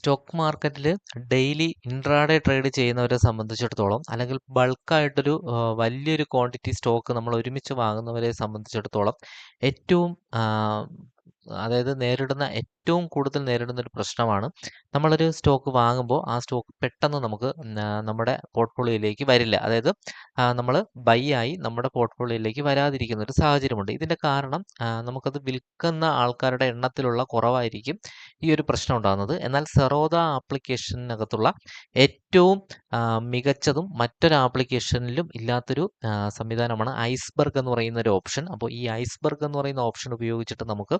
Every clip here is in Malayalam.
സ്റ്റോക്ക് മാർക്കറ്റിൽ ഡെയിലി ഇൻട്രാഡേ ട്രേഡ് ചെയ്യുന്നവരെ സംബന്ധിച്ചിടത്തോളം അല്ലെങ്കിൽ ബൾക്കായിട്ടൊരു വലിയൊരു ക്വാണ്ടിറ്റി സ്റ്റോക്ക് നമ്മൾ ഒരുമിച്ച് വാങ്ങുന്നവരെ സംബന്ധിച്ചിടത്തോളം ഏറ്റവും അതായത് നേരിടുന്ന ഏറ്റവും കൂടുതൽ നേരിടുന്ന ഒരു പ്രശ്നമാണ്. നമ്മളൊരു സ്റ്റോക്ക് വാങ്ങുമ്പോൾ ആ സ്റ്റോക്ക് പെട്ടെന്ന് നമുക്ക് നമ്മുടെ പോർട്ട്ഫോളിയോയിലേക്ക് വരില്ല. അതായത് നമ്മൾ ബൈ ആയി നമ്മുടെ പോർട്ട്ഫോളിയോയിലേക്ക് വരാതിരിക്കുന്ന ഒരു സാഹചര്യമുണ്ട്. ഇതിന്റെ കാരണം നമുക്കത് വിൽക്കുന്ന ആൾക്കാരുടെ എണ്ണത്തിലുള്ള കുറവായിരിക്കും ഈ ഒരു പ്രശ്നം ഉണ്ടാകുന്നത്. എന്നാൽ സെറോദ ആപ്ലിക്കേഷനകത്തുള്ള ഏറ്റവും മികച്ചതും മറ്റൊരു ആപ്ലിക്കേഷനിലും ഇല്ലാത്തൊരു സംവിധാനമാണ് ഐസ്ബർഗ് എന്ന് പറയുന്ന ഒരു ഓപ്ഷൻ. അപ്പോൾ ഈ ഐസ്ബർഗ് എന്ന് പറയുന്ന ഓപ്ഷൻ ഉപയോഗിച്ചിട്ട് നമുക്ക്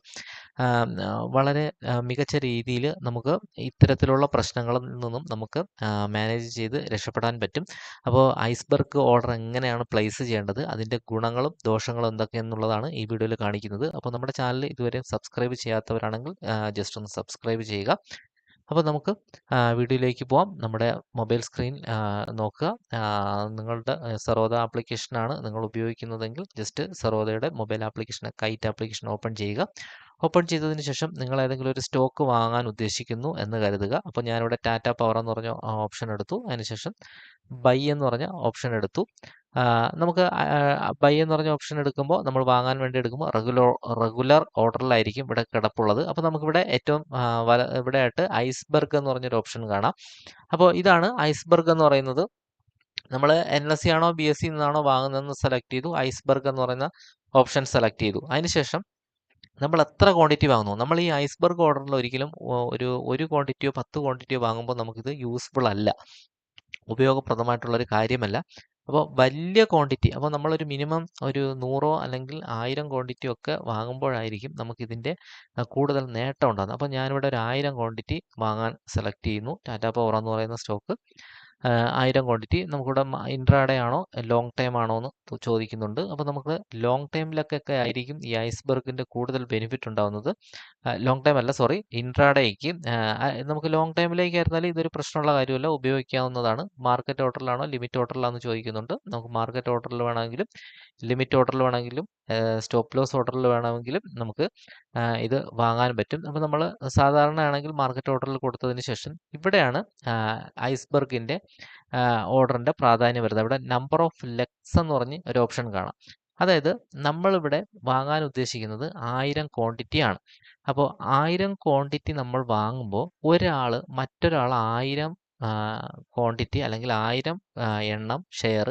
വളരെ മികച്ച രീതിയിൽ നമുക്ക് ഇത്തരത്തിലുള്ള പ്രശ്നങ്ങളിൽ നിന്നും നമുക്ക് മാനേജ് ചെയ്ത് രക്ഷപ്പെടാൻ പറ്റും. അപ്പോൾ ഐസ്ബർഗ് ഓർഡർ എങ്ങനെയാണ് പ്ലേസ് ചെയ്യേണ്ടത് അതിന്റെ ഗുണങ്ങളും ദോഷങ്ങളും എന്തൊക്കെയെന്നുള്ളതാണ് ഈ വീഡിയോയിൽ കാണിക്കുന്നത്. അപ്പോൾ നമ്മുടെ ചാനൽ ഇതുവരെ സബ്സ്ക്രൈബ് ചെയ്യാത്തവരാണെങ്കിൽ ജസ്റ്റ് ഒന്ന് സബ്സ്ക്രൈബ് ചെയ്യുക. അപ്പോൾ നമുക്ക് വീഡിയോയിലേക്ക് പോവാം. നമ്മുടെ മൊബൈൽ സ്ക്രീൻ നോക്കുക. നിങ്ങളുടെ സർവോദ ആപ്ലിക്കേഷനാണ് നിങ്ങൾ ഉപയോഗിക്കുന്നതെങ്കിൽ just സർവോദയുടെ mobile application Kite application open ചെയ്യുക. ഓപ്പൺ ചെയ്തതിന് ശേഷം നിങ്ങൾ ഏതെങ്കിലും ഒരു സ്റ്റോക്ക് വാങ്ങാൻ ഉദ്ദേശിക്കുന്നു എന്ന് കരുതുക. അപ്പോൾ ഞാനിവിടെ ടാറ്റ പവർ എന്ന് പറഞ്ഞ ഓപ്ഷൻ എടുത്തു. അതിനുശേഷം ബൈ എന്ന് പറഞ്ഞ ഓപ്ഷൻ എടുത്തു. നമുക്ക് ബൈ എന്ന് പറഞ്ഞ ഓപ്ഷൻ എടുക്കുമ്പോൾ നമ്മൾ വാങ്ങാൻ വേണ്ടി എടുക്കുമ്പോൾ റെഗുലർ റെഗുലർ ഓർഡറിലായിരിക്കും ഇവിടെ കിടപ്പുള്ളത്. അപ്പോൾ നമുക്കിവിടെ ഏറ്റവും വല ഇവിടെ ആയിട്ട് ഐസ്ബർഗ് എന്ന് പറഞ്ഞൊരു ഓപ്ഷൻ കാണാം. അപ്പോൾ ഇതാണ് ഐസ്ബർഗ് എന്ന് പറയുന്നത്. നമ്മൾ എൻ എസ് സി ആണോ ബി എസ് സി നിന്നാണോ വാങ്ങുന്നതെന്ന് സെലക്ട് ചെയ്തു. ഐസ്ബർഗ് എന്ന് പറയുന്ന ഓപ്ഷൻ സെലക്ട് ചെയ്തു. അതിനുശേഷം നമ്മൾ എത്ര ക്വാണ്ടിറ്റി വാങ്ങുന്നു? നമ്മൾ ഈ ഐസ്ബർഗ് ഓർഡറിൽ ഒരിക്കലും ഒരു ഒരു ക്വാണ്ടിറ്റിയോ പത്ത് ക്വാണ്ടിറ്റിയോ വാങ്ങുമ്പോൾ നമുക്കിത് യൂസ്ഫുൾ അല്ല. ഉപയോഗപ്രദമായിട്ടുള്ള ഒരു കാര്യമല്ല. അപ്പോൾ വലിയ ക്വാണ്ടിറ്റി അപ്പോൾ നമ്മളൊരു മിനിമം ഒരു നൂറോ അല്ലെങ്കിൽ ആയിരം ക്വാണ്ടിറ്റിയോ ഒക്കെ വാങ്ങുമ്പോഴായിരിക്കും നമുക്കിതിന്റെ കൂടുതൽ നേട്ടം ഉണ്ടാകുന്നത്. അപ്പോൾ ഞാനിവിടെ ഒരു ആയിരം ക്വാണ്ടിറ്റി വാങ്ങാൻ സെലക്ട് ചെയ്യുന്നു. ടാറ്റ പവർ എന്ന് പറയുന്ന സ്റ്റോക്ക് ആയിരം ക്വാണ്ടിറ്റി നമുക്കിവിടെ ഇൻട്രാഡേ ആണോ ലോങ് ടൈം ആണോ എന്ന് ചോദിക്കുന്നുണ്ട്. അപ്പോൾ നമുക്ക് ലോങ് ടൈമിലൊക്കെ ആയിരിക്കും ഈ ഐസ്ബർഗിന്റെ കൂടുതൽ ബെനിഫിറ്റ് ഉണ്ടാകുന്നത് ലോങ് ടൈം അല്ല സോറി ഇൻട്രാഡേക്ക് നമുക്ക് ലോങ് ടൈമിലേക്ക് ആയിരുന്നാൽ ഇതൊരു പ്രശ്നമുള്ള കാര്യമല്ല ഉപയോഗിക്കാവുന്നതാണ്. മാർക്കറ്റ് ഓർഡറിലാണോ ലിമിറ്റ് ഓർഡറിലാണെന്ന് ചോദിക്കുന്നുണ്ട്. നമുക്ക് മാർക്കറ്റ് ഓർഡറിൽ വേണമെങ്കിലും ലിമിറ്റ് ഓർഡറിൽ വേണമെങ്കിലും സ്റ്റോപ്പ് ലോസ് ഓർഡറിൽ വേണമെങ്കിലും നമുക്ക് ഇത് വാങ്ങാൻ പറ്റും. അപ്പോൾ നമ്മൾ സാധാരണ ആണെങ്കിൽ മാർക്കറ്റ് ഓർഡറിൽ കൊടുത്തതിന് ശേഷം ഇവിടെയാണ് ഐസ്ബർഗിന്റെ ഓർഡറിന്റെ പ്രാധാന്യം വരുന്നത്. അവിടെ നമ്പർ ഓഫ് ലെക്സ് എന്ന് പറഞ്ഞ് ഒരു ഓപ്ഷൻ കാണാം. അതായത് നമ്മളിവിടെ വാങ്ങാൻ ഉദ്ദേശിക്കുന്നത് ആയിരം ക്വാണ്ടിറ്റി ആണ്. അപ്പോൾ ആയിരം ക്വാണ്ടിറ്റി നമ്മൾ വാങ്ങുമ്പോൾ ഒരാൾ മറ്റൊരാൾ ആയിരം ക്വാണ്ടിറ്റി അല്ലെങ്കിൽ ആയിരം എണ്ണം ഷെയർ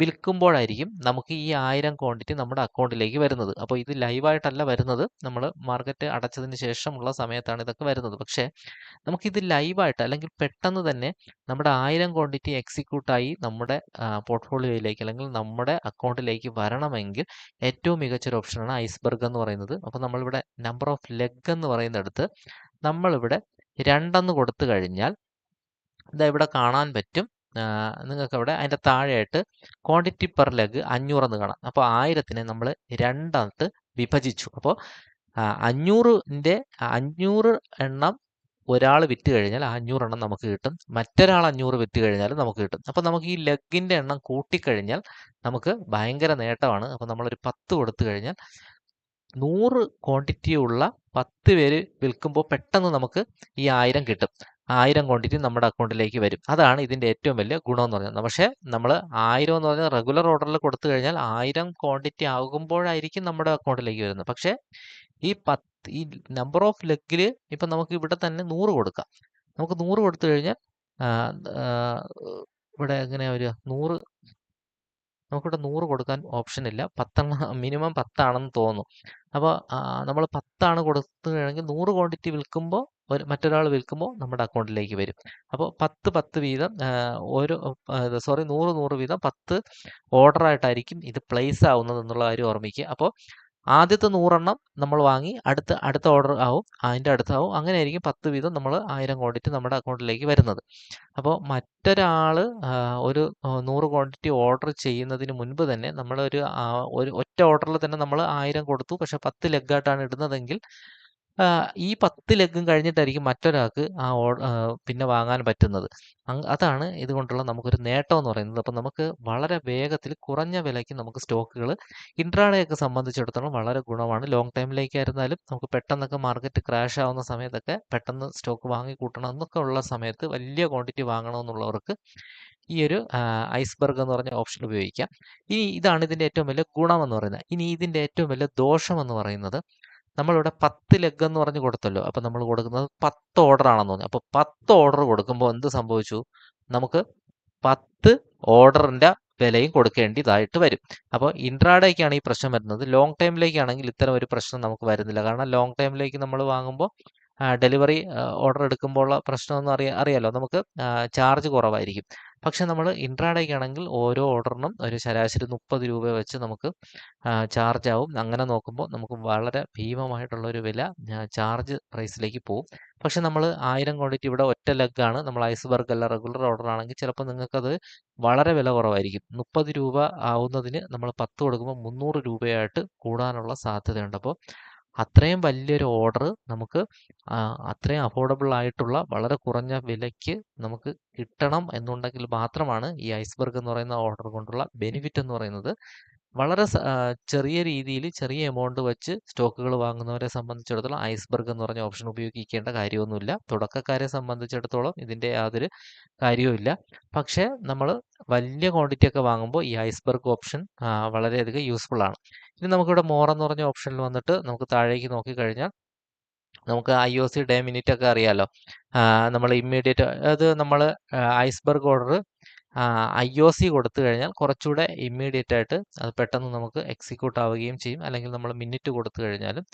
വിൽക്കുമ്പോഴായിരിക്കും നമുക്ക് ഈ ആയിരം ക്വാണ്ടിറ്റി നമ്മുടെ അക്കൗണ്ടിലേക്ക് വരുന്നത്. അപ്പോൾ ഇത് ലൈവായിട്ടല്ല വരുന്നത്. നമ്മൾ മാർക്കറ്റ് അടച്ചതിന് ശേഷമുള്ള സമയത്താണ് ഇതൊക്കെ വരുന്നത്. പക്ഷേ നമുക്കിത് ലൈവായിട്ട് അല്ലെങ്കിൽ പെട്ടെന്ന് തന്നെ നമ്മുടെ ആയിരം ക്വാണ്ടിറ്റി എക്സിക്യൂട്ടായി നമ്മുടെ പോർട്ട്ഫോളിയോയിലേക്ക് അല്ലെങ്കിൽ നമ്മുടെ അക്കൗണ്ടിലേക്ക് വരണമെങ്കിൽ ഏറ്റവും മികച്ചൊരു ഓപ്ഷനാണ് ഐസ്ബർഗ് എന്ന് പറയുന്നത്. അപ്പോൾ നമ്മളിവിടെ നമ്പർ ഓഫ് ലെഗ് എന്ന് പറയുന്നിടത്ത് നമ്മളിവിടെ രണ്ടെന്ന് കൊടുത്തു കഴിഞ്ഞാൽ ഇതാ ഇവിടെ കാണാൻ പറ്റും. നിങ്ങൾക്ക് ഇവിടെ അതിന്റെ താഴെയായിട്ട് ക്വാണ്ടിറ്റി പെർ ലെഗ് അഞ്ഞൂറെന്ന് കാണാം. അപ്പോൾ ആയിരത്തിനെ നമ്മൾ രണ്ടായിട്ട് വിഭജിച്ചു. അപ്പോൾ അഞ്ഞൂറിന്റെ അഞ്ഞൂറ് എണ്ണം ഒരാൾ വിറ്റ് കഴിഞ്ഞാൽ ആ അഞ്ഞൂറ് എണ്ണം നമുക്ക് കിട്ടും. മറ്റൊരാൾ അഞ്ഞൂറ് വിറ്റ് കഴിഞ്ഞാൽ നമുക്ക് കിട്ടും. അപ്പോൾ നമുക്ക് ഈ ലെഗിന്റെ എണ്ണം കൂട്ടിക്കഴിഞ്ഞാൽ നമുക്ക് ഭയങ്കര നേട്ടമാണ്. അപ്പോൾ നമ്മളൊരു പത്ത് കൊടുത്തു കഴിഞ്ഞാൽ നൂറ് ക്വാണ്ടിറ്റി ഉള്ള പത്ത് പേര് വിൽക്കുമ്പോൾ പെട്ടെന്ന് നമുക്ക് ഈ ആയിരം കിട്ടും. ആയിരം ക്വാണ്ടിറ്റി നമ്മുടെ അക്കൗണ്ടിലേക്ക് വരും. അതാണ് ഇതിന്റെ ഏറ്റവും വലിയ ഗുണം എന്ന് പറയുന്നത്. പക്ഷേ നമ്മൾ ആയിരം എന്ന് പറഞ്ഞാൽ റെഗുലർ ഓർഡറിൽ കൊടുത്തു കഴിഞ്ഞാൽ ആയിരം ക്വാണ്ടിറ്റി ആകുമ്പോഴായിരിക്കും നമ്മുടെ അക്കൗണ്ടിലേക്ക് വരുന്നത്. പക്ഷേ ഈ പത്ത് ഈ നമ്പർ ഓഫ് ലെഗിൽ ഇപ്പം നമുക്ക് ഇവിടെ തന്നെ നൂറ് കൊടുക്കാം. നമുക്ക് നൂറ് കൊടുത്തു കഴിഞ്ഞാൽ ഇവിടെ എങ്ങനെയാ വരിക? നൂറ് നമുക്കിവിടെ നൂറ് കൊടുക്കാൻ ഓപ്ഷൻ ഇല്ല. പത്തെണ്ണം മിനിമം പത്താണെന്ന് തോന്നുന്നു. അപ്പോൾ നമ്മൾ പത്താണ് കൊടുത്തു കഴിഞ്ഞെങ്കിൽ നൂറ് ക്വാണ്ടിറ്റി വിൽക്കുമ്പോൾ മറ്റൊരാൾ വിൽക്കുമ്പോൾ നമ്മുടെ അക്കൗണ്ടിലേക്ക് വരും. അപ്പോൾ പത്ത് പത്ത് വീതം ഓരോ സോറി നൂറ് നൂറ് വീതം പത്ത് ഓർഡറായിട്ടായിരിക്കും ഇത് പ്ലേസ് ആവുന്നത് എന്നുള്ള കാര്യം ഓർമ്മിക്കുക. അപ്പോൾ ആദ്യത്തെ നൂറെണ്ണം നമ്മൾ വാങ്ങി അടുത്ത അടുത്ത ഓർഡർ ആവും അതിന്റെ അടുത്താവും. അങ്ങനെ ആയിരിക്കും പത്ത് വീതം നമ്മൾ ആയിരം ക്വാണ്ടിറ്റി നമ്മുടെ അക്കൗണ്ടിലേക്ക് വരുന്നത്. അപ്പോൾ മറ്റൊരാൾ ഒരു നൂറ് ക്വാണ്ടിറ്റി ഓർഡർ ചെയ്യുന്നതിന് മുൻപ് തന്നെ നമ്മളൊരു ഒരു ഒറ്റ ഓർഡറിൽ തന്നെ നമ്മൾ ആയിരം കൊടുത്തു. പക്ഷേ പത്ത് ലെഗായിട്ടാണ് ഇടുന്നതെങ്കിൽ ഈ പത്ത് ലെഗും കഴിഞ്ഞിട്ടായിരിക്കും മറ്റൊരാൾക്ക് ആ പിന്നെ വാങ്ങാൻ പറ്റുന്നത്. അതാണ് ഇതുകൊണ്ടുള്ള നമുക്കൊരു നേട്ടം എന്ന് പറയുന്നത്. അപ്പം നമുക്ക് വളരെ വേഗത്തിൽ കുറഞ്ഞ വിലയ്ക്ക് നമുക്ക് സ്റ്റോക്കുകൾ ഇൻട്രാഡേയൊക്കെ സംബന്ധിച്ചിടത്തോളം വളരെ ഗുണമാണ്. ലോങ് ടൈമിലേക്കായിരുന്നാലും നമുക്ക് പെട്ടെന്നൊക്കെ മാർക്കറ്റ് ക്രാഷ് ആവുന്ന സമയത്തൊക്കെ പെട്ടെന്ന് സ്റ്റോക്ക് വാങ്ങി കൂട്ടണം എന്നൊക്കെ ഉള്ള സമയത്ത് വലിയ ക്വാണ്ടിറ്റി വാങ്ങണമെന്നുള്ളവർക്ക് ഈ ഒരു ഐസ്ബർഗ് എന്ന് പറഞ്ഞ ഓപ്ഷൻ ഉപയോഗിക്കാം. ഇനി ഇതാണ് ഇതിന്റെ ഏറ്റവും വലിയ ഗുണമെന്ന് പറയുന്നത്. ഇനി ഇതിന്റെ ഏറ്റവും വലിയ ദോഷം എന്ന് പറയുന്നത് നമ്മളിവിടെ പത്ത് ലെഗ് എന്ന് പറഞ്ഞ് കൊടുത്തല്ലോ. അപ്പോൾ നമ്മൾ കൊടുക്കുന്നത് പത്ത് ഓർഡർ ആണെന്ന് തോന്നി അപ്പോൾ പത്ത് ഓർഡർ കൊടുക്കുമ്പോൾ എന്ത് സംഭവിച്ചു? നമുക്ക് പത്ത് ഓർഡറിന്റെ വിലയും കൊടുക്കേണ്ടതായിട്ട് വരും. അപ്പോൾ ഇൻട്രാഡേക്കാണ് ഈ പ്രശ്നം വരുന്നത്. ലോങ് ടൈമിലേക്കാണെങ്കിൽ ഇത്തരം ഒരു പ്രശ്നം നമുക്ക് വരുന്നില്ല. കാരണം ലോങ് ടൈമിലേക്ക് നമ്മൾ വാങ്ങുമ്പോൾ ഡെലിവറി ഓർഡർ എടുക്കുമ്പോൾ ഉള്ള പ്രശ്നമൊന്നും അറിയാ അറിയാലോ? നമുക്ക് ചാർജ് കുറവായിരിക്കും. പക്ഷെ നമ്മൾ ഇൻട്രാഡേക്ക് ആണെങ്കിൽ ഓരോ ഓർഡറിനും ഒരു ശരാശരി മുപ്പത് രൂപ വെച്ച് നമുക്ക് ചാർജ് ആവും. അങ്ങനെ നോക്കുമ്പോൾ നമുക്ക് വളരെ ഭീമമായിട്ടുള്ള ഒരു വില ചാർജ് പ്രൈസിലേക്ക് പോകും പക്ഷെ നമ്മൾ ആയിരം ക്വാണ്ടിറ്റി ഇവിടെ ഒറ്റ ലെഗാണ് നമ്മൾ ഐസ്ബർഗ് അല്ല റെഗുലർ ഓർഡർ ആണെങ്കിൽ ചിലപ്പോൾ നിങ്ങൾക്കത് വളരെ വില കുറവായിരിക്കും. മുപ്പത് രൂപ ആവുന്നതിന് നമ്മൾ പത്ത് കൊടുക്കുമ്പോൾ മുന്നൂറ് രൂപയായിട്ട് കൂടാനുള്ള സാധ്യതയുണ്ട്. അപ്പോൾ അത്രയും വലിയൊരു ഓർഡർ നമുക്ക് അത്രയും അഫോർഡബിൾ ആയിട്ടുള്ള വളരെ കുറഞ്ഞ വിലയ്ക്ക് നമുക്ക് കിട്ടണം എന്നുണ്ടെങ്കിൽ മാത്രമാണ് ഈ ഐസ്ബർഗ് എന്ന് പറയുന്ന ഓർഡർ കൊണ്ടുള്ള ബെനിഫിറ്റ് എന്ന് പറയുന്നത്. വളരെ ചെറിയ രീതിയിൽ ചെറിയ എമൗണ്ട് വെച്ച് സ്റ്റോക്കുകൾ വാങ്ങുന്നവരെ സംബന്ധിച്ചിടത്തോളം ഐസ്ബർഗ് എന്ന് പറഞ്ഞ ഓപ്ഷൻ ഉപയോഗിക്കേണ്ട കാര്യമൊന്നുമില്ല. തുടക്കക്കാരെ സംബന്ധിച്ചിടത്തോളം ഇതിന്റെ യാതൊരു കാര്യവുമില്ല. പക്ഷേ നമ്മൾ വലിയ ക്വാണ്ടിറ്റി ഒക്കെ വാങ്ങുമ്പോൾ ഈ ഐസ്ബർഗ് ഓപ്ഷൻ വളരെയധികം യൂസ്ഫുൾ ആണ്. ഇനി നമുക്കിവിടെ മോർ എന്ന് പറഞ്ഞ ഓപ്ഷനിൽ വന്നിട്ട് നമുക്ക് താഴേക്ക് നോക്കിക്കഴിഞ്ഞാൽ നമുക്ക് I O C day minute ഒക്കെ അറിയാമല്ലോ നമ്മൾ ഇമ്മീഡിയറ്റ് അത് നമ്മൾ iceberg order I O C കൊടുത്തു കഴിഞ്ഞാൽ കുറച്ചുകൂടെ ഇമ്മീഡിയറ്റ് ആയിട്ട് അത് പെട്ടെന്ന് നമുക്ക് എക്സിക്യൂട്ട് ആവുകയും ചെയ്യും. അല്ലെങ്കിൽ നമ്മൾ മിനിറ്റ് കൊടുത്തു കഴിഞ്ഞാലും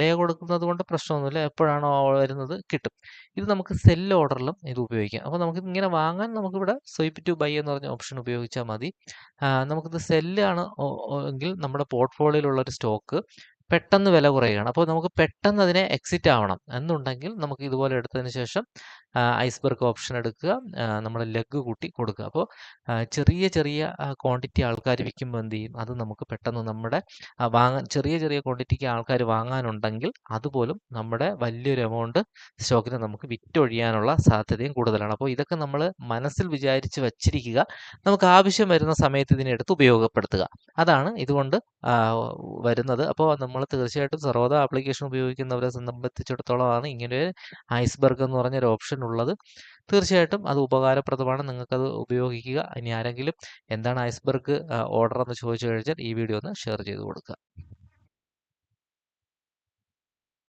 ഡേ കൊടുക്കുന്നത് കൊണ്ട് പ്രശ്നമൊന്നുമില്ല. എപ്പോഴാണോ വരുന്നത് കിട്ടും. ഇത് നമുക്ക് സെൽ ഓർഡറിലും ഇത് ഉപയോഗിക്കാം. അപ്പോൾ നമുക്ക് ഇങ്ങനെ വാങ്ങാൻ നമുക്കിവിടെ സ്വൈപ്പ് ടു ബൈ എന്ന് പറഞ്ഞ ഓപ്ഷൻ ഉപയോഗിച്ചാൽ മതി. നമുക്കിത് സെല്ലാണ് എങ്കിൽ നമ്മുടെ പോർട്ട്ഫോളിയോയിലുള്ള ഒരു സ്റ്റോക്ക് പെട്ടെന്ന് വില കുറയുകയാണ്. അപ്പോൾ നമുക്ക് പെട്ടെന്ന് അതിനെ എക്സിറ്റ് ആവണം എന്നുണ്ടെങ്കിൽ നമുക്ക് ഇതുപോലെ എടുത്തതിന് ശേഷം ഐസ്ബർഗ് ഓപ്ഷൻ എടുക്കുക നമ്മൾ ലെഗ് കൂട്ടി കൊടുക്കുക. അപ്പോൾ ചെറിയ ചെറിയ ക്വാണ്ടിറ്റി ആൾക്കാർ വിൽക്കുമ്പോൾ എന്ത് ചെയ്യും? അത് നമുക്ക് പെട്ടെന്ന് നമ്മുടെ വാങ്ങാൻ ചെറിയ ചെറിയ ക്വാണ്ടിറ്റിക്ക് ആൾക്കാർ വാങ്ങാനുണ്ടെങ്കിൽ അതുപോലും നമ്മുടെ വലിയൊരു എമൗണ്ട് സ്റ്റോക്കിന് നമുക്ക് വിറ്റൊഴിയാനുള്ള സാധ്യതയും കൂടുതലാണ്. അപ്പോൾ ഇതൊക്കെ നമ്മൾ മനസ്സിൽ വിചാരിച്ച് വച്ചിരിക്കുക. നമുക്ക് ആവശ്യം വരുന്ന സമയത്ത് ഇതിനെടുത്ത് ഉപയോഗപ്പെടുത്തുക. അതാണ് ഇതുകൊണ്ട് വരുന്നത്. അപ്പോൾ തീർച്ചയായിട്ടും സർവത ആപ്ലിക്കേഷൻ ഉപയോഗിക്കുന്നവരെ സംബന്ധിച്ചിടത്തോളമാണ് ഇങ്ങനെ ഐസ്ബർഗ് എന്ന് പറഞ്ഞൊരു ഓപ്ഷൻ ഉള്ളത്. തീർച്ചയായിട്ടും അത് ഉപകാരപ്രദമാണ്. നിങ്ങൾക്കത് ഉപയോഗിക്കുക. ഇനി ആരെങ്കിലും എന്താണ് ഐസ്ബർഗ് ഓർഡർ എന്ന് ചോദിച്ചു കഴിഞ്ഞാൽ ഈ വീഡിയോ ഒന്ന് ഷെയർ ചെയ്ത് കൊടുക്കുക.